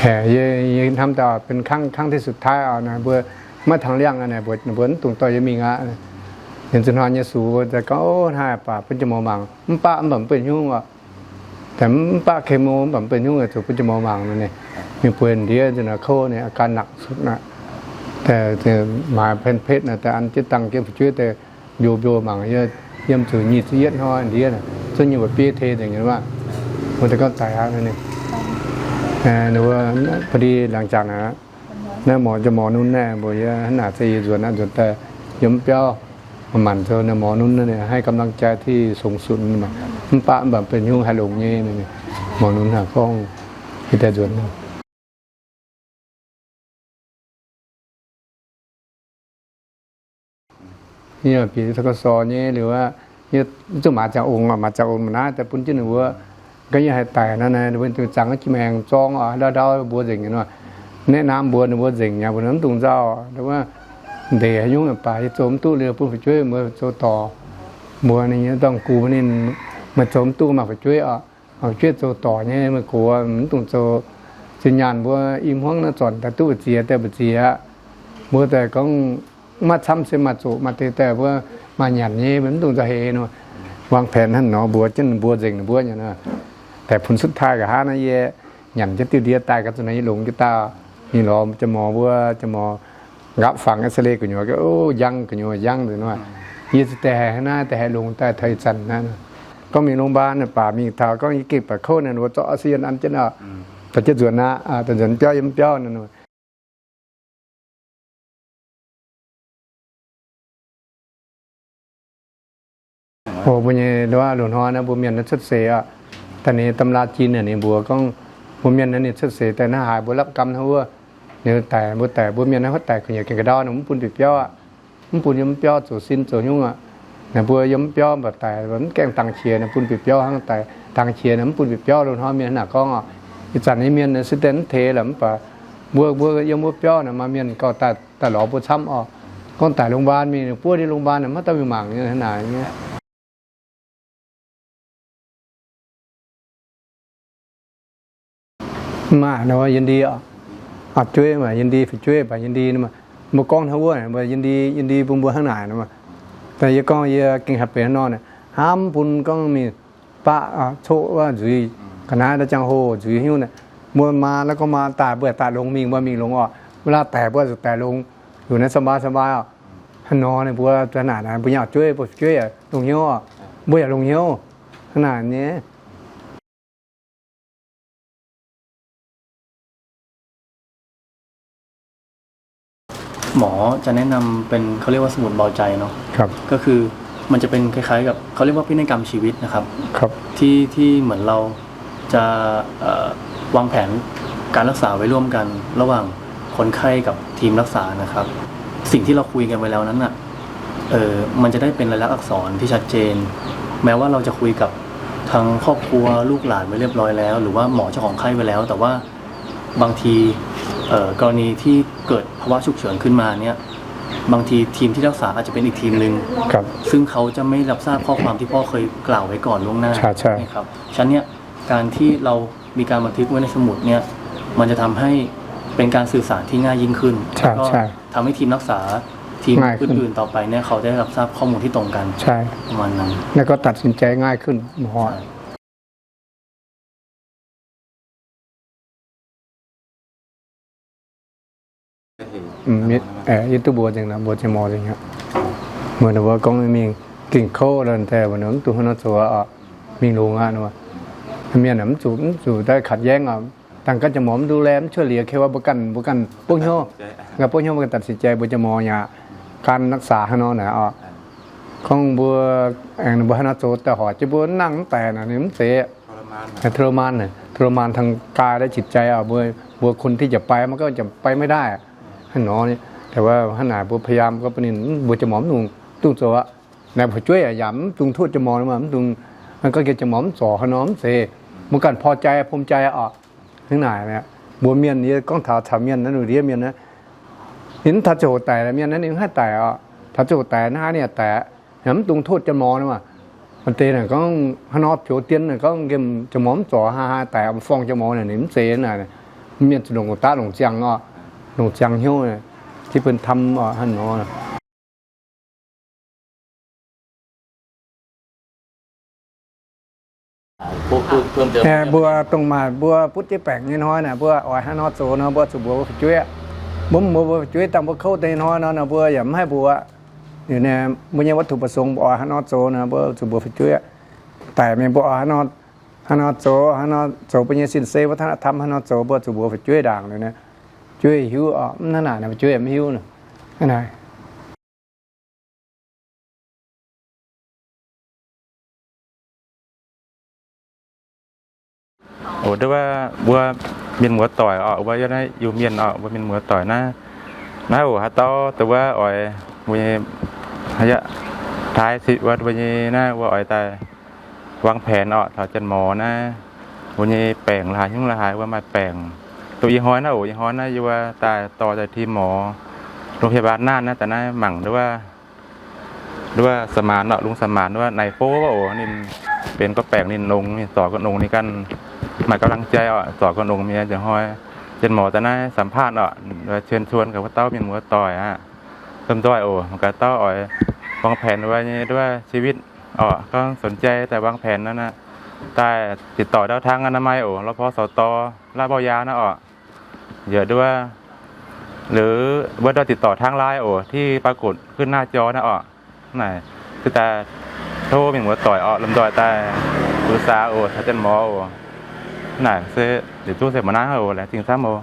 แห่ยยังทำต่อเป็นครั้งครั้งที่สุดท้ายเอานะเบื่อเมื่อทางเลี้ยงอันไหนเบื่อเบื่อตุงต่อยังมีงะเห็นสุนทรยสูแต่ก็โอ้ท่าป่าเป็นจมอมังมันป้ามันแบบเป็นยุ่งอะแต่มันป้าเคมีมันแบบเป็นยุ่งอะถูกเป็นจมอมังนั่นเองมีเพื่อนเดียวจนเขาเนี่ยอาการหนักสุดนะแต่แต่มาเป็นเพชรนะแต่อันที่ตั้งเกี่ยวกับช่วยแต่โยโยมังเยอะเยี่ยมถือหยีดเยียดห้อยอันเดียวนะซึ่งอยู่แบบปีเทอย่างเงี้ยว่ามันจะก็ตายฮะนั่ เองเอ่อว่าพอดีหลังจากนั้นแม่หมอจะหมอนุ่นแน่บอกว่าขนาดสี่ส่วนนั้นส่วนแต่ยมเปี้ยวมันมันเธอเนี่ยหมอนุ่นเนี่ยให้กำลังใจที่สูงสุดมันมามันปะแบบเป็นยุ่งให้ลงเงี้ยนี่หมอนุ่นหาข้องที่แต่ส่วนนั้นเนี่ยปีทกศเนี่ยหรือว่าเนี่ยจะมาจากองค์มาจากองค์มันนะแต่ปุ่นที่หนูว่า cái như hai tài nó này bên từ trắng chim hàng tròn ở đó đó bùa rình nó nè nam bùa nó bùa rình nhà bùa nấm tung rau đúng không để hay dùng ở bài chôm tu lừa bùa phải chơi mà cho tò mùa này nhớ ต้องกู nên mà chôm tu mà phải chơi ở ở chơi cho tò nhé mà กู mình tung cho sinh nhàn bùa im hoang nó chọn แต่ตู้เจียแต่เจียบ ùa แต่ก็มาทำเสมาโจมาแต่แต่ว่ามาหยันเนี่ยมันต้องจะเฮเนาะวางแผนท่านเนาะบัวจันบัวเจงบัวอย่างนั้น แต่ผลสุดท้ายกับฮานะเยหยันจะติวเดียตายกับตัวนี้หลงจะตานี่รอจะมอว่าจะมอรับฟังอสเลกุญวก็โอ้ยังกุญวยังเลยว่ายี่สิแต่หน้าแต่หลงแต่ไทยจันนั่นก็มีโรงพยาบาลป่ามีทาวก็มีเก็บปะเข้านั่นว่าเจาะอาเซียนอันจะน่ะแต่จะส่วนนะแต่ส่วนเปี้ยยมเปี้ยนั่นว่าโอ้บุญเนี่ยว่าหลวงพ่อนะบุญเมียนนั้นชัดเสีย แต่นี่ตำราจีนเนี่ยนี่บัวก็บุญเมียนนั้นนี่ชัดเสียแต่หน้าหายบุญรับกรรมทั้งว่าเนี่ยแต่บุแต่บุญเมียนนั้นเขาแต่ขยันกินกระดอนมันปุ่นติดเปี้ยวอะมันปุ่นยมเปี้ยวสู่สิ้นสู่ยุ่งอะเนี่ยบัวยมเปี้ยวแบบแต่มันแกงตังเชียเนี่ยปุ่นปิดเปี้ยวทั้งแต่ตังเชียเนี่ยมันปุ่นปิดเปี้ยวหลงพ่อเมียนหนักก็อะอีจันนี่เมียนเนี่ยสิเตนเทหล่ะมันปะบัวบัวยมบัวเปี้ยวเนี่ยมาเมียนก็แต่แต่หล่อบัวช้ำอะก็แต่โรงพยาบาลมีพวกที่โรงพยาบาลเนี่ยมันต้องมีหมางเนี่ยขนาดเงี้ย mà nó yên đi ạ à chơi mà yên đi phải chơi phải yên đi mà một con thâu này mà yên đi yên đi bung bung hàng này mà tại vì con ye kinh hợp về nó này ham bun con mi ba à chỗ ว่าจุยคณะได้จังโหจุยหิ้วเนี่ยมัวมาแล้วก็มาตาเบื่อตาลงมีว่ามีลงอะเวลาแต่เบื่อสุดแต่ลงอยู่ในสบายสบายอะฮันนอเนี่ยบัวขนาดนั้นบุญอยากช่วยบุช่วยอะลงเหี้ยวอะบุญอยากลงเหี้ยวขนาดนี้ หมอจะแนะนำเป็นเขาเรียกว่าสมุดเบาใจเนาะครับก็คือมันจะเป็นคล้ายๆ กับเขาเรียกว่าพินัยกรรมชีวิตนะครับ ครับที่ที่เหมือนเราจะเอ่อวางแผนการรักษาไว้ร่วมกัน ระหว่างคนไข้กับทีมรักษานะครับ สิ่งที่เราคุยกันไว้แล้วนั้นอะเออมันจะได้เป็นลายลักษณ์อักษรที่ชัดเจน แม้ว่าเราจะคุยกับทางครอบครัวลูกหลานไว้เรียบร้อยแล้ว หรือว่าหมอเจ้าของไข้ไปแล้ว แต่ว่าบางทีเอ่อ กรณีที่เกิดภาวะฉุกเฉินขึ้นมาเนี่ยบางทีทีมที่รักษาอาจจะเป็นอีกทีมหนึ่งครับ ซึ่งเขาจะไม่รับทราบข้อความที่พ่อเคยกล่าวไว้ก่อนล่วงหน้าใช่ใช่นะครับฉะนั้นเนี่ยการที่เรามีการบันทึกไว้ในสมุดเนี่ยมันจะทำให้เป็นการสื่อสารที่ง่ายยิ่งขึ้นใช่แล้วก็ใช่ทำให้ทีมรักษาทีมง่ายขึ้นอื่นๆต่อไปเนี่ยเขาได้รับทราบข้อมูลที่ตรงกันใช่ประมาณนั้นแล้วก็ตัดสินใจง่ายขึ้นหมอ อืมมิดเอ่อยึดตัวบัวจังนะบัวจะมอจังฮะเหมือนว่าก็ไม่มีกิ่งโคแล้วแต่วันนั้นตัวนั้นตัวอะมีโรงงานว่าเมียหนำสูงสูได้ขัดแย้งอะต่างก็จะหมอมดูแลช่วยเหลือแค่ว่าประกันประกันพวกเขากับพวกเขามันตัดสินใจบัวจะมอเนี่ยการรักษาให้น้องนะอะของบัวแองบัวนาโจแต่หอจะบัวนั่งแต่น่ะนี่มันเสียแต่ทรมานเนี่ยทรมานทางกายและจิตใจอะบัวบัวคนที่จะไปมันก็จะไปไม่ได้อะ ให้หนอนี่ยแต่ว่าขนาดบัวพยายามก็เป็นนี่บัวจะหมอมนุงตุ้งโซะในผู้ช่วยอะย้ำตุงทูดจะมอมมันตุงมันก็เกจะหมอมสอขนอมเสมันกันพอใจภูมิใจอะทั้งหลายเนี่ยบัวเมียนนี่ก้องถาถาเมียนนั่นหนูเรียเมียนนะเห็นถ้าโจแต่เมียนนั้นเองให้แต่อะถ้าโจแต่หน้าเนี่ยแต่ย้ำตุงทูดจะมอนะว่ามันเตน่ะก็ฮานอตโผล่เตียนน่ะก็เกมจะหมอมจ่อฮ่าแต่เอาฟองจะหมอน่ะนี่มันเสน่ะเนี่ยเมียนหลวงตาหลงเจียงอะ หลวงเจียงหิ้วเนี่ยที่เพิ่นทำอะหั่นเนาะพูดพูดเพิ่มเติมแต่บัวตรงมาบัวพุทธิแปลงนี่น้อยน่ะบัวอ้อยหานอโซเนาะบัวสุบัวช่วยบ่มบัวช่วยตามบัวเข้าแต่น้อยเนาะนะบัวอย่าให้บัวอยู่ในบ่ใช่วัตถุประสงค์บัวหานอโซนะบัวสุบัวช่วยแต่แม่บัวหานอหานอโซหานอโซเป็นสินเสวัฒนธรรมหานอโซบัวสุบัวช่วยด่างเลยนะ ช่วยหิวอะนั่นน่ะนะช่วยไม่หิวน่ะนั่นน่ะโอ้ด้วยว่าบัวเมียนหมัวต่อยออกว่าจะได้อยู่เมียนออกว่าเมียนหมัวต่อยนะนะโอ้ฮะตอแต่ว่าอ่อยมวยฮะยะท้ายสิว่าวันนี้นะว่าอ่อยแต่วางแผนออกถอดจันหมอนะวันนี้แปลงลายยุ่งลายว่ามาแปลง ตัวยี่ห้อยนะโอ้ยี่ห้อยนะอยู่ว่าตายต่อจากทีมหมอโรงพยาบาลน่านนะแต่นะหมั่งด้วยว่าด้วยว่าสมานเนาะลุงสมานด้วยว่าในโฟว่าโอ้นี่เป็นก็แปลงนี่ลงนี่ต่อก็ลงนี่กันหมายกำลังใจอะสอนคนองเมียจะห้อยเจนหมอจะได้สัมภาษณ์อะเชิญชวนกับว่าเต้ามีหมูต่อยอะเติมต้อยโอ้มันก็เต้าอ่อยวางแผนไว้นี่ด้วยชีวิตอะก็สนใจแต่วางแผนนั้นนะใต้ติดต่อได้าทางอนามัยโอ้แล้วพอสตอลาเบายานะอะ เยอะด้วย หรือว่าได้ติดต่อทางไลน์โอ้ที่ปรากฏขึ้นหน้าจอนะอ๋อไหนคือแต่โทรมีหมูต่อยอ๋อลำดอยแต่ปรึกษาโอ้ถ้าเจนหมอโอ้ này sẽ để tôi sẽ mà nói hồ là tiền sáu mô